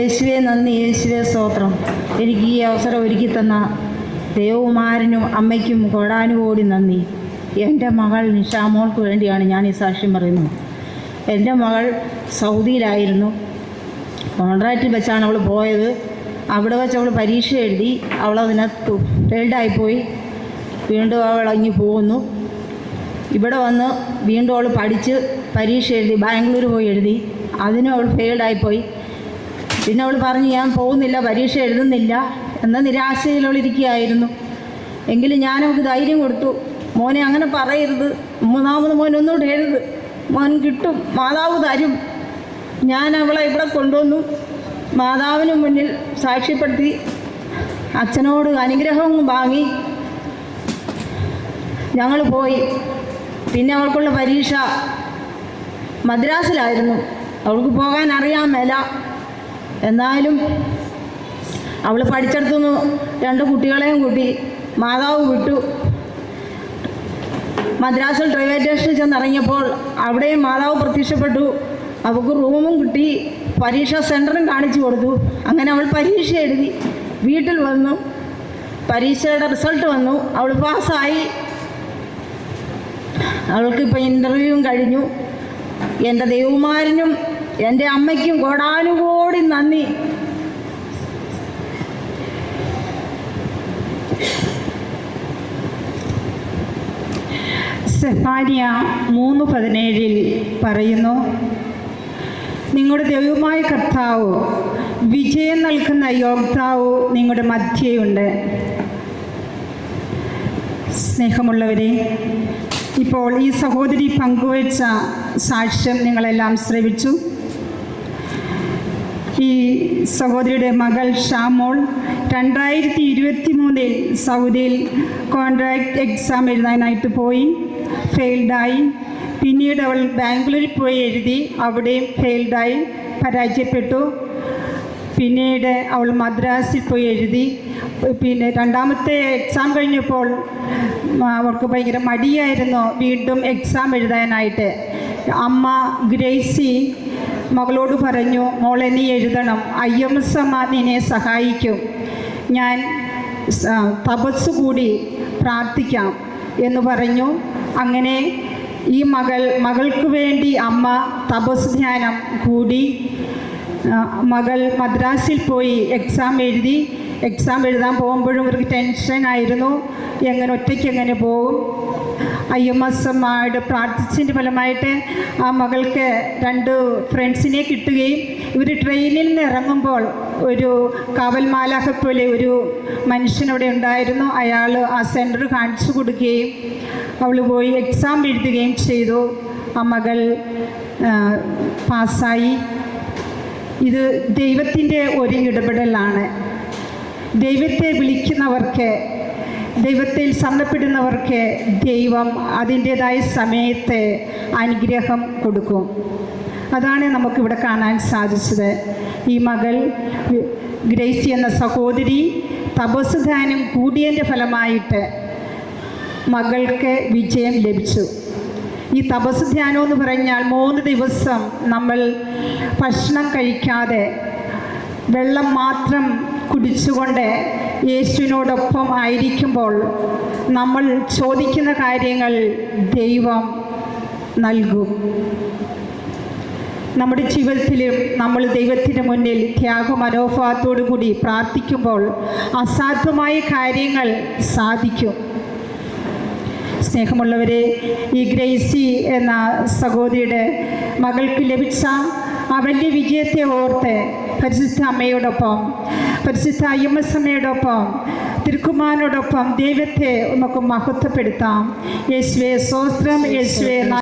യേശുവെ നന്ദി യേശുവെ സ്തോത്രം. എനിക്ക് ഈ അവസരം ഒരുക്കി തന്ന ദേവകുമാരനും അമ്മയ്ക്കും കോടാനുകോടി നന്ദി. എന്റെ മകൾ നിഷാമോൾക്ക് വേണ്ടിയാണ് ഞാൻ ഈ സാക്ഷ്യം പറയുന്നത്. എന്റെ മകൾ സൗദിയിലായിരുന്നു. കോൺട്രാക്റ്റിൽ വെച്ചാണ് അവൾ പോയത്. അവിടെ വെച്ച് അവൾ പരീക്ഷ എഴുതി. അവൾ അതിനകത്ത് ഫെയിൽഡായിപ്പോയി. വീണ്ടും അവൾ അങ്ങ് പോകുന്നു. ഇവിടെ വന്ന് വീണ്ടും അവൾ പഠിച്ച് പരീക്ഷ എഴുതി ബാംഗ്ലൂർ പോയി എഴുതി. അതിനും അവൾ ഫെയിൽഡായിപ്പോയി. പിന്നെ അവൾ പറഞ്ഞു ഞാൻ പോകുന്നില്ല പരീക്ഷ എഴുതുന്നില്ല എന്ന നിരാശയിൽ അവൾ ഇരിക്കുകയായിരുന്നു എങ്കിലും ഞാൻ അവൾക്ക് ധൈര്യം കൊടുത്തു. മോനെ അങ്ങനെ പറയരുത്. മൂന്നാമത് മോൻ ഒന്നുകൂടെ എഴുത്. മോൻ കിട്ടും. മാതാവ് തരും. ഞാൻ അവളെ ഇവിടെ കൊണ്ടുവന്നു. മാതാവിന് മുന്നിൽ സാക്ഷ്യപ്പെടുത്തി. അച്ഛനോട് അനുഗ്രഹവും വാങ്ങി. ഞങ്ങൾ പോയി. പിന്നെ അവൾക്കുള്ള പരീക്ഷ മദ്രാസിലായിരുന്നു. അവൾക്ക് പോകാൻ അറിയാൻ മേല. എന്നാലും അവൾ പഠിച്ചെടുത്തുനിന്ന് രണ്ട് കുട്ടികളെയും കൂട്ടി മാതാവ് വിട്ടു. മദ്രാസിൽ റെയിൽവേ സ്റ്റേഷനിൽ ചെന്നിറങ്ങിയപ്പോൾ അവിടെയും മാതാവ് പ്രത്യക്ഷപ്പെട്ടു. അവൾക്ക് റൂമും കിട്ടി. പരീക്ഷാ സെന്ററും കാണിച്ചു കൊടുത്തു. അങ്ങനെ അവൾ പരീക്ഷ എഴുതി. വീട്ടിൽ വന്നു. പരീക്ഷയുടെ റിസൾട്ട് വന്നു. അവൾ പാസ്സായി അവൾക്കിപ്പോൾ ഇന്റർവ്യൂവും കഴിഞ്ഞു. എന്റെ ദേവുമാരനും എന്റെ അമ്മയ്ക്കും കോടാനുകോടി നന്ദി സെഫാനിയ മൂന്ന് പതിനേഴിൽ പറയുന്നു നിങ്ങളുടെ ദൈവമായ കർത്താവ് വിജയം നൽകുന്ന യോഗ്താവ് നിങ്ങളുടെ മധ്യയുണ്ട്. സ്നേഹമുള്ളവരെ ഇപ്പോൾ ഈ സഹോദരി പങ്കുവച്ച സാക്ഷ്യം നിങ്ങളെല്ലാം ശ്രവിച്ചു. ഈ സഹോദരിയുടെ മകൾ ഷാമോൾ രണ്ടായിരത്തി ഇരുപത്തി മൂന്നിൽ സൗദിയിൽ കോൺട്രാക്ട് എക്സാം എഴുതാനായിട്ട് പോയി ഫെയിൽഡായി പിന്നീട് അവൾ ബാംഗ്ലൂരിൽ പോയി എഴുതി അവിടെയും ഫെയിൽഡായി പരാജയപ്പെട്ടു. പിന്നീട് അവൾ മദ്രാസിൽ പോയി എഴുതി. പിന്നെ രണ്ടാമത്തെ എക്സാം കഴിഞ്ഞപ്പോൾ അവൾക്ക് ഭയങ്കര മടിയായിരുന്നു വീണ്ടും എക്സാം എഴുതാനായിട്ട്. അമ്മ ഗ്രേസി മകളോട് പറഞ്ഞു മോളെ നീ എഴുതണം. ഐ എം എസ് നിന്നെ സഹായിക്കും. ഞാൻ തപസ് കൂടി പ്രാർത്ഥിക്കാം. എന്ന് പറഞ്ഞു. അങ്ങനെ ഈ മകൾ മകൾക്ക് വേണ്ടി അമ്മ തപസ് ധ്യാനം കൂടി മകൾ മദ്രാസിൽ പോയി എക്സാം എഴുതി. എക്സാം എഴുതാൻ പോകുമ്പോഴും ഇവർക്ക് ടെൻഷനായിരുന്നു എങ്ങനെ ഒറ്റയ്ക്ക് എങ്ങനെ പോകും? ഐ എം പ്രാർത്ഥിച്ചതിന്റെ ഫലമായിട്ട് ആ മകൾക്ക് രണ്ട് ഫ്രണ്ട്സിനെ കിട്ടുകയും ഇവർ ട്രെയിനിൽ നിന്ന് ഇറങ്ങുമ്പോൾ ഒരു കാവൽ മാലാഹ പോലെ ഒരു മനുഷ്യനവിടെ ഉണ്ടായിരുന്നു. അയാൾ ആ സെന്റർ കാണിച്ചു കൊടുക്കുകയും അവൾ പോയി എക്സാം എഴുതുകയും ചെയ്തു. ആ മകൾ പാസ്സായി. ഇത് ദൈവത്തിന്റെ ഒരു ഇടപെടലാണ്. ദൈവത്തെ വിളിക്കുന്നവർക്ക് ദൈവത്തിൽ ശരണപ്പെടുന്നവർക്ക് ദൈവം അതിന്റെതായ സമയത്തെ അനുഗ്രഹം കൊടുക്കും. അതാണ് നമുക്കിവിടെ കാണാൻ സാധിച്ചത്. ഈ മകൾ ഗ്രേസി എന്ന സഹോദരി തപസ്സുദാനം കൂടിയതിന്റെ ഫലമായിട്ട് മകൾക്ക് വിജയം ലഭിച്ചു. ഈ തപസ് ധ്യാനം എന്ന് പറഞ്ഞാൽ മൂന്ന് ദിവസം നമ്മൾ ഭക്ഷണം കഴിക്കാതെ വെള്ളം മാത്രം കുടിച്ചുകൊണ്ട് യേശുവിനോടൊപ്പം ആയിരിക്കുമ്പോൾ നമ്മൾ ചോദിക്കുന്ന കാര്യങ്ങൾ ദൈവം നൽകും. നമ്മുടെ ജീവിതത്തിലും നമ്മൾ ദൈവത്തിന്റെ മുന്നിൽ ത്യാഗമനോഭാവത്തോടു കൂടി പ്രാർത്ഥിക്കുമ്പോൾ അസാധ്യമായ കാര്യങ്ങൾ സാധിക്കും. സ്നേഹമുള്ളവരെ ഈ ഗ്രേസി എന്ന സഹോദരിയുടെ മകൾക്ക് ലഭിച്ച വലിയ വിജയത്തെ ഓർത്ത് പരിശുദ്ധ അമ്മയോടൊപ്പം പരിശുദ്ധ അയ്യമ്മസമ്മയോടൊപ്പം തിരുക്കുമാനോടൊപ്പം ദൈവത്തെ നമുക്ക് മഹത്വപ്പെടുത്താം. യേശുവെ സ്വസ്ത്രം യേശുവെ